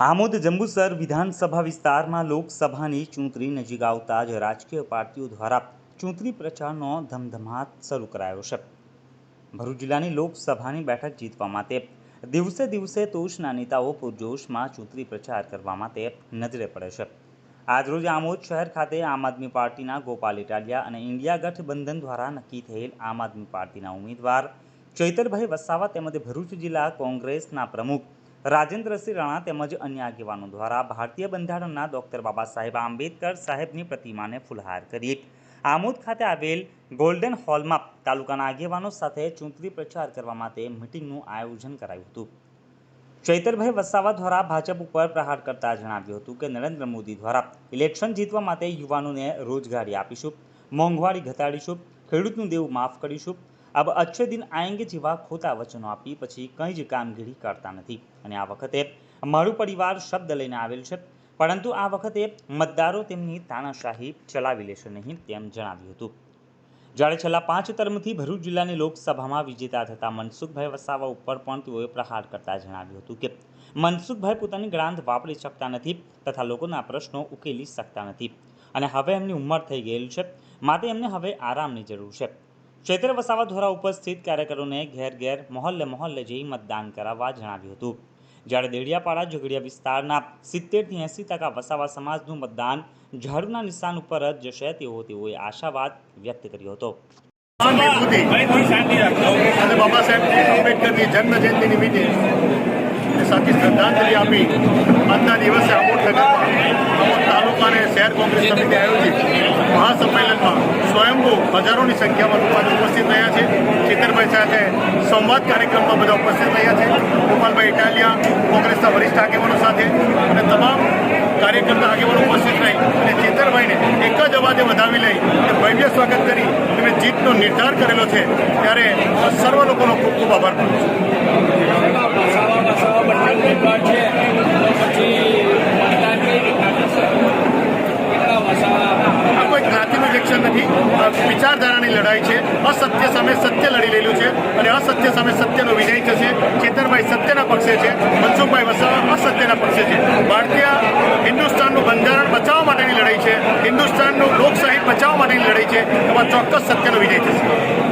આમોદ જંબુસર વિધાનસભા વિસ્તારમાં લોકસભાની ચૂંટણી નજીક આવતા જ રાજકીય પાર્ટીઓ દ્વારા ચૂંટણી પ્રચારનો ધમધમાટ શરૂ કરાયો છે. ભરૂચ જિલ્લાની લોકસભાની બેઠક જીતવા માટે દિવસે દિવસે તોષના નેતાઓ પૂરજોશમાં ચૂંટણી પ્રચાર કરવા માટે નજરે પડે છે. આજરોજ આમોદ શહેર ખાતે આમ આદમી પાર્ટીના ગોપાલ ઇટાલિયા અને ઇન્ડિયા ગઠબંધન દ્વારા નક્કી થયેલ આમ આદમી પાર્ટીના ઉમેદવાર ચૈતરભાઈ વસાવા તેમજ ભરૂચ જિલ્લા કોંગ્રેસના પ્રમુખ રાજેન્દ્રસિંહ રાણા તેમજ અન્ય આગેવાનો દ્વારા ભારતીય બંધારણના ડૉક્ટર બાબા સાહેબ આંબેડકર સાહેબની પ્રતિમાને ફુલહાર કરી આમોદ ખાતે આવેલ ગોલ્ડન હોલમાં તાલુકાના આગેવાનો સાથે ચૂંટણી પ્રચાર કરવા માટે મિટિંગનું આયોજન કરાયું હતું. ચૈતરભાઈ વસાવા દ્વારા ભાજપ ઉપર પ્રહાર કરતા જણાવ્યું હતું કે, નરેન્દ્ર મોદી દ્વારા ઇલેક્શન જીતવા માટે યુવાનોને રોજગારી આપીશું, મોંઘવારી ઘટાડીશું, ખેડૂતનું દેવું માફ કરીશું અબ અચ્છે દિન આએંગે જેવા ખોટા વચનો આપી પછી કંઈ જ કામગીરી કરતા નથી. અને આ વખતે મારું પરિવાર શબ્દ લઈને આવેલ છે. પરંતુ આ વખતે મતદારો તેમની તાનાશાહી ચલાવી લેશે નહીં તેમ જણાવ્યું હતું. જ્યારે છેલ્લા પાંચ ટર્મથી ભરૂચ જિલ્લાની લોકસભામાં વિજેતા થતા મનસુખભાઈ વસાવા ઉપર પણ તેઓએ પ્રહાર કરતા જણાવ્યું હતું કે, મનસુખભાઈ પોતાની ગ્રાંથ વાપરી શકતા નથી તથા લોકોના પ્રશ્નો ઉકેલી શકતા નથી. અને હવે એમની ઉંમર થઈ ગયેલી છે. માટે એમને હવે આરામની જરૂર છે. ચૈત્ર વસાવા દ્વારા ઉપસ્થિત કાર્યકરોને ઘેર ઘેર મહોલ્લે મહોલ્લે જઈ મતદાન કરાવવા જણાવ્યું હતું. જ્યારે દેડિયાપાડા ઝઘડિયા વિસ્તારના સિત્તેરથી એંસી ટકા વસાવા સમાજનું મતદાન ઝાડુના નિશાન ઉપર જ જશે તેવો તેઓએ આશાવાદ વ્યક્ત કર્યો હતો. અને બાબા સાહેબ આંબેડકરની જન્મ જયંતિ નિમિત્તે સાચી શ્રદ્ધાંજલિ આપી આજના દિવસે આમોદ નગરમાં આમોદ તાલુકા અને શહેર કોંગ્રેસ સમિતિ આયોજિત મહાસંમેલનમાં સ્વયંભૂ હજારોની સંખ્યામાં લોકો ઉપસ્થિત રહ્યા છે. ચેતરભાઈ સાથે સંવાદ કાર્યક્રમમાં બધા ઉપસ્થિત રહ્યા છે. ગોપાલભાઈ ઇટાલિયા, કોંગ્રેસના વરિષ્ઠ આગેવાનો સાથે અને તમામ કાર્યકર્તા આગેવાનો ઉપસ્થિત રહી અને ચેતરભાઈને એક જ અવાજે વધાવી લઈ અને ભવ્ય સ્વાગત કરી અને જીતનો નિર્ધાર કરેલો છે. ત્યારે સર્વ લોકોનો ખૂબ ખૂબ આભાર માનું છું વસાવા વસાવા બંને ઉમેદવાર છે તો પછી મતદાન કઈ રીતના થશે કેટલા વસાવા આ કોઈ જ્ઞાતિનું ઇલેક્શન નથી આ વિચારધારાની લડાઈ છે. અસત્ય સામે સત્ય લડી રહેલું છે અને અસત્ય સામે સત્યનો વિજય થશે. ચેતનભાઈ સત્યના પક્ષે છે. મનસુખભાઈ વસાવા અસત્યના પક્ષે છે. ભારતીય હિન્દુસ્તાનનું બંધારણ બચાવવા માટેની લડાઈ છે. હિન્દુસ્તાનનું લોકશાહી બચાવવા માટેની લડાઈ છે. એમાં ચોક્કસ સત્યનો વિજય થશે.